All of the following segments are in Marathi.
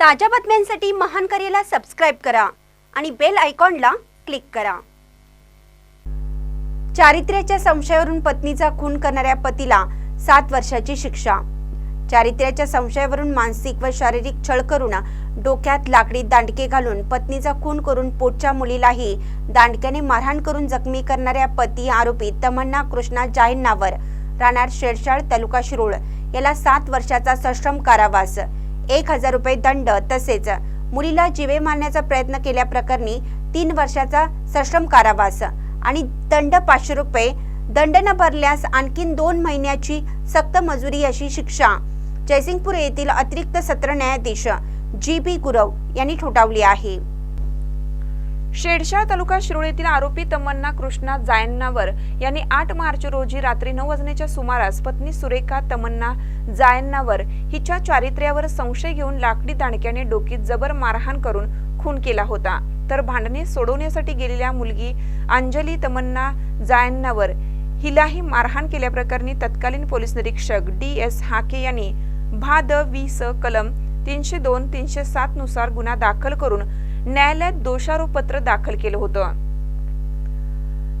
ताज्या बातम्यांसाठी महान करेला सबस्क्राईब करा आणि बेल आयकॉनला क्लिक करा. चारित्र्याच्या संशयावरून पत्नीचा खून करणाऱ्या पतीला सात वर्षाची शिक्षा. चारित्र्याच्या संशयावरून मानसिक व शारीरिक छळ करून डोक्यात लाकडी दांडके घालून पत्नीचा खून करून पोटच्या मुलीलाही दांडक्याने मारहाण करून जखमी करणाऱ्या पती आरोपी तमन्ना कृष्णा जाहीरनावर राहणार शेरशाळ तालुका शिरोळ. याला सात वर्षाचा सश्रम कारावास. एक हजार रुपये दंड तसेच मुलीला जीवे मारण्याचा प्रयत्न केल्याप्रकरणी तीन वर्षाचा सश्रम कारावास आणि दंड पाचशे रुपये दंड न भरल्यास आणखीन दोन महिन्याची सक्त मजुरी अशी शिक्षा. जयसिंगपूर येथील अतिरिक्त सत्र न्यायाधीश जी बी गुरव यांनी ठोठावली आहे. शेडशाळ तालुका शिरोळीतील आरोपी तमन्ना कृष्णा जायन्नावर यांनी आठ मार्च रोजी रात्री नऊ वाजण्याच्या सुमारास पत्नी सुरेखा तमन्ना जायन्नावर हिच्या चारित्र्यावर संशय घेऊन लाकडी दाणक्याने डोकीत जबर मारहाण करून खून केला होता. तर भांडणे सोडवण्यासाठी गेलेल्या मुलगी अंजली तमन्ना जायन्नावर हिलाही मारहाण केल्याप्रकरणी तत्कालीन पोलीस निरीक्षक डी एस हाके यांनी भा द वी स कलम तीनशे दोन तीनशे सात नुसार गुन्हा दाखल करून न्यायालयात दोषारोपपत्र दाखल केलं होतं.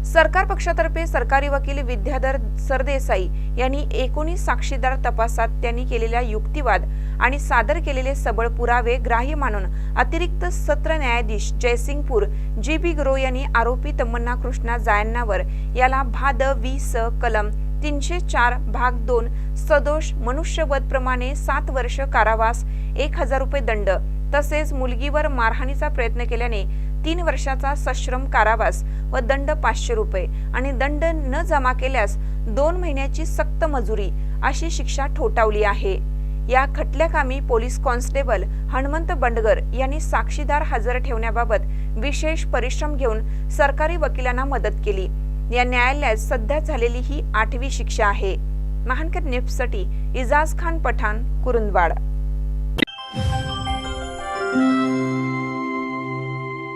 सरकार पक्षातर्फे सरकारी वकील विद्याधर सरदेसाई यांनी एकोणीस साक्षीदार तपासात त्यांनी केलेल्या युक्तिवाद आणि सादर केलेले सबळ पुरावे ग्राह्य मानून अतिरिक्त सत्र न्यायाधीश जयसिंगपूर जी बी ग्रो यांनी आरोपी तमन्ना कृष्णा जायन्नावर याला भा द वी स कलम तीनशे चार भाग दोन सदोष मनुष्यवध प्रमाणे सात वर्ष कारावास एक हजार रुपये दंड तसेच मुलगीवर मारहाणीचा प्रयत्न केल्याने तीन वर्षाचा सश्रम कारावास व दंड पाचशे रुपये आणि दंड न जमा केल्यास दोन महिन्याची सक्त मजुरी अशी शिक्षा ठोठावली आहे. या खटल्याकामी पोलीस कॉन्स्टेबल हनुमंत बंडगर यांनी साक्षीदार हजर ठेवण्याबाबत विशेष परिश्रम घेऊन सरकारी वकिलांना मदत केली. या न्यायालयात सध्या झालेली ही आठवी शिक्षा आहे. महानकर न्यूजसाठी इजाज खान पठाण कुरुंदवाड.